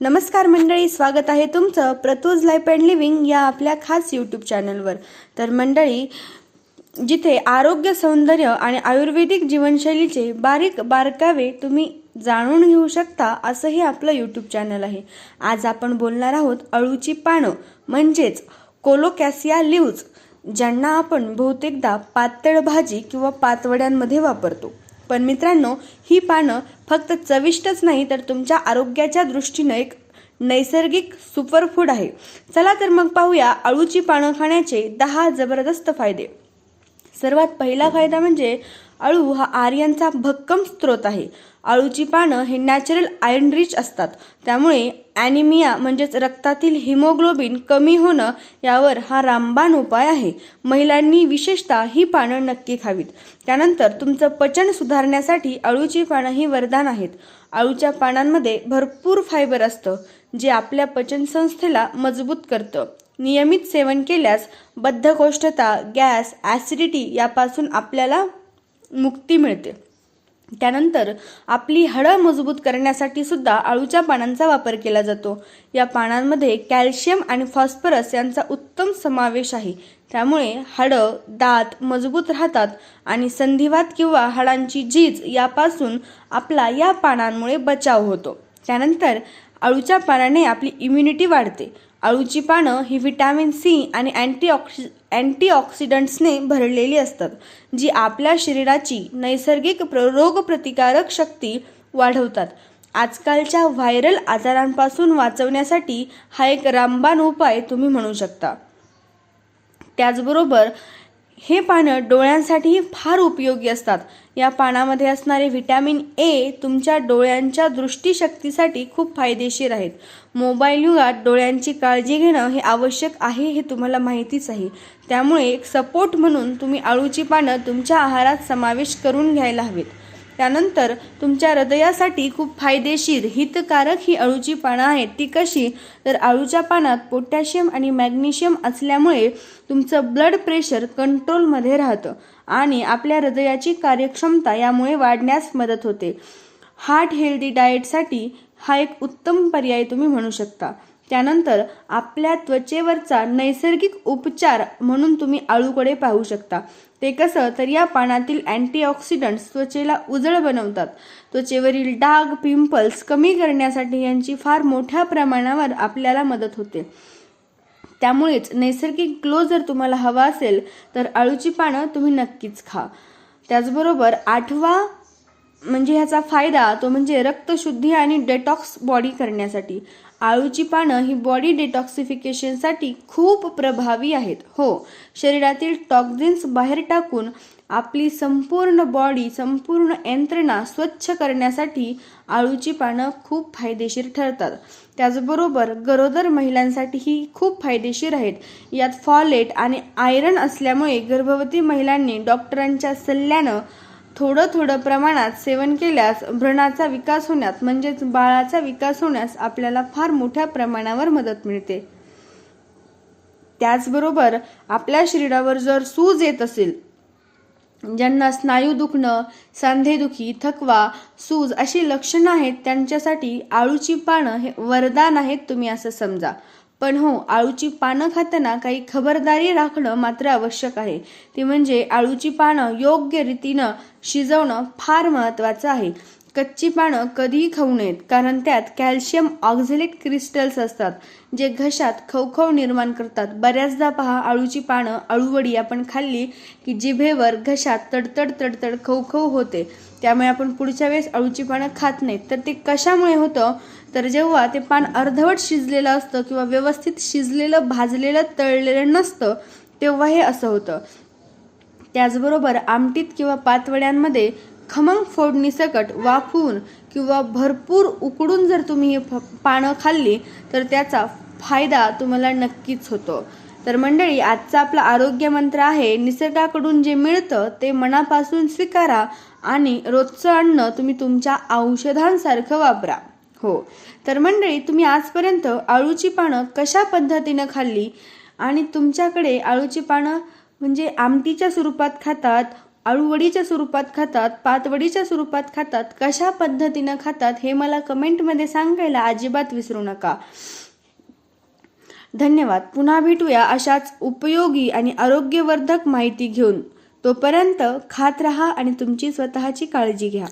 नमस्कार मंडळी स्वागत आहे तुमचं प्रतूज लाईफ अँड लिव्हिंग या आपल्या खास यूट्यूब चॅनलवर तर मंडळी जिथे आरोग्य सौंदर्य आणि आयुर्वेदिक जीवनशैलीचे बारीक बारकावे तुम्ही जाणून घेऊ शकता असं हे आपलं यूट्यूब चॅनल आहे. आज आपण बोलणार आहोत अळूची पानं म्हणजेच कोलोकॅसिया लिव्ज ज्यांना आपण बहुतेकदा पातळ भाजी किंवा पातवड्यांमध्ये वापरतो. पण मित्रांनो ही पानं फक्त चविष्टच नाही तर तुमच्या आरोग्याच्या दृष्टीनं एक नैसर्गिक सुपरफूड आहे. चला तर मग पाहूया अळूची पानं खाण्याचे दहा जबरदस्त फायदे. सर्वात पहिला फायदा म्हणजे अळू हा आर्यांचा भक्कम स्रोत आहे. अळूची पानं हे नॅचरल आयर्न रिच असतात. त्यामुळे ॲनिमिया म्हणजेच रक्तातील हिमोग्लोबिन कमी होणं यावर हा रामबाण उपाय आहे. महिलांनी विशेषतः ही पानं नक्की खावीत. त्यानंतर तुमचं पचन सुधारण्यासाठी अळूची पानं ही वरदान आहेत. अळूच्या पानांमध्ये भरपूर फायबर असतं जे आपल्या पचनसंस्थेला मजबूत करतं. नियमित सेवन केल्यास बद्धकोष्ठता गॅस ॲसिडिटी यापासून आपल्याला मुक्ती मिळते. त्यानंतर आपली हळं मजबूत करण्यासाठी सुद्धा अळूच्या पानांचा वापर केला जातो. या पानांमध्ये कॅल्शियम आणि फॉस्फरस यांचा उत्तम समावेश आहे. त्यामुळे हाडं दात मजबूत राहतात आणि संधिवात किंवा हाडांची झीज यापासून आपला या पानांमुळे बचाव होतो. त्यानंतर अळूच्या पानाने आपली इम्युनिटी वाढते. अळूची पानं ही व्हिटॅमिन सी आणि अँटीऑक्सि अँटीऑक्सिडंट्सने भरलेली असतात जी आपल्या शरीराची नैसर्गिक प्र रोगप्रतिकारक शक्ती वाढवतात. आजकालच्या व्हायरल आजारांपासून वाचवण्यासाठी हा एक रामबाण उपाय तुम्ही म्हणू शकता. त्याचबरोबर हे पानं डोळ्यांसाठीही फार उपयोगी असतात. या पानामध्ये असणारे व्हिटॅमिन ए तुमच्या डोळ्यांच्या दृष्टीशक्तीसाठी खूप फायदेशीर आहेत. मोबाईल युगात डोळ्यांची काळजी घेणं हे आवश्यक आहे हे तुम्हाला माहितीच आहे. त्यामुळे एक सपोर्ट म्हणून तुम्ही आळूची पानं तुमच्या आहारात समावेश करून घ्यायला हवेत. त्यानंतर तुमच्या हृदयासाठी खूप फायदेशीर हितकारक ही अळूची पानं आहेत. ती कशी? तर अळूच्या पानात पोटॅशियम आणि मॅग्नेशियम असल्यामुळे तुमचं ब्लड प्रेशर कंट्रोलमध्ये राहतं आणि आपल्या हृदयाची कार्यक्षमता यामुळे वाढण्यास मदत होते. हार्ट हेल्दी डाएटसाठी हा एक उत्तम पर्याय तुम्ही म्हणू शकता. त्यानंतर आपल्या त्वचेवरचा नैसर्गिक उपचार म्हणून तुम्ही आळूकडे पाहू शकता. ते कसं? तर या पानातील अँटीऑक्सिडंट्स त्वचेला उजळ बनवतात. त्वचेवरील डाग पिंपल्स कमी करण्यासाठी यांची फार मोठ्या प्रमाणावर आपल्याला मदत होते. त्यामुळेच नैसर्गिक ग्लो जर तुम्हाला हवा असेल तर आळूची पानं तुम्ही नक्कीच खा. त्याचबरोबर आठवा म्हणजे ह्याचा फायदा तो म्हणजे रक्तशुद्धी आणि डेटॉक्स बॉडी करण्यासाठी. आळूची पानं ही बॉडी डिटॉक्सिफिकेशनसाठी खूप प्रभावी आहेत. हो शरीरातील टॉक्झिन्स बाहेर टाकून आपली संपूर्ण बॉडी संपूर्ण यंत्रणा स्वच्छ करण्यासाठी आळूची पानं खूप फायदेशीर ठरतात. त्याचबरोबर गरोदर महिलांसाठीही खूप फायदेशीर आहेत. यात फॉलेट आणि आयरन असल्यामुळे गर्भवती महिलांनी डॉक्टरांच्या सल्ल्यानं थोडं थोडं प्रमाणात सेवन केल्यास भ्रणाचा विकास होण्यात म्हणजेच बाळाचा विकास होण्यास आपल्याला फार मोठ्या प्रमाणावर मदत मिळते. त्याचबरोबर आपल्या शरीरावर जर सूज येत असेल ज्यांना स्नायू दुखणं सांधेदुखी थकवा सूज अशी लक्षणं आहेत त्यांच्यासाठी आळूची पानं हे वरदान आहेत तुम्ही असं समजा. पण हो आळूची पानं खाताना काही खबरदारी राखणं मात्र आवश्यक आहे. ती म्हणजे आळूची पानं योग्य रीतीनं शिजवणं फार महत्त्वाचं आहे. कच्ची पानं कधीही खाऊ नयेत कारण त्यात कॅल्शियम ऑक्झलेट क्रिस्टल्स असतात जे घशात खवखव निर्माण करतात. बऱ्याचदा पहा आळूची पानं अळूवडी आपण खाल्ली की जिभेवर घशात तडतड तडतड खवखव होते. त्यामुळे आपण पुढच्या वेळेस अळूची पानं खात नाहीत. तर ते कशामुळे होतं? तर जेव्हा ते पान अर्धवट शिजलेलं असतं किंवा व्यवस्थित शिजलेलं भाजलेलं तळलेलं नसतं तेव्हा हे असं होतं. त्याचबरोबर आमटीत किंवा पातवड्यांमध्ये खमंग फोडणीसकट वाफवून किंवा भरपूर उकडून जर तुम्ही हे फ- पानं खाल्ली तर त्याचा फायदा तुम्हाला नक्कीच होतो. तर मंडळी आजचा आपला आरोग्य मंत्र आहे निसर्गाकडून जे मिळतं ते मनापासून स्वीकारा आणि रोजचं अन्न तुम्ही तुमच्या औषधांसारखं वापरा. हो. तर मंडळी तुम्ही आजपर्यंत आळूची पानं कशा पद्धतीनं खाल्ली? आणि तुमच्याकडे आळूची पानं म्हणजे आमटीच्या स्वरूपात खातात आळूवडीच्या स्वरूपात खातात पातवडीच्या स्वरूपात खातात कशा पद्धतीनं खातात हे मला कमेंटमध्ये सांगायला अजिबात विसरू नका. धन्यवाद. पुन्हा भेटूया अशाच उपयोगी आणि आरोग्यवर्धक माहिती घेऊन. तोपर्यंत खात रहा आणि तुमची स्वतःची काळजी घ्या.